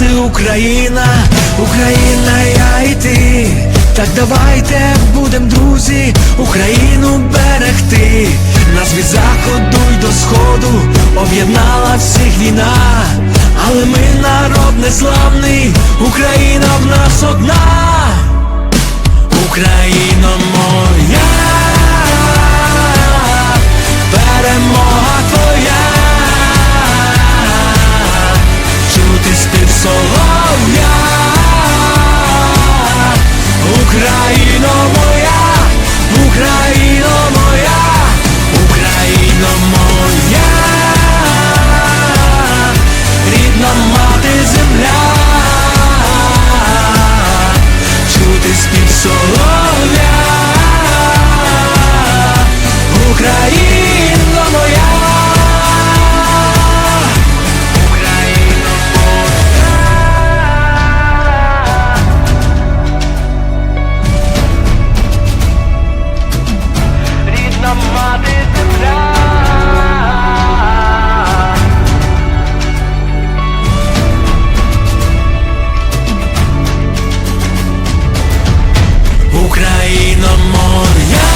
з Україна, Україна, я і ти. Так давайте будем, друзі, Україну берегти. Нас від заходу й до сходу об'єднала всіх війна, але ми народ незламний, Україна в нас одна. Україно моя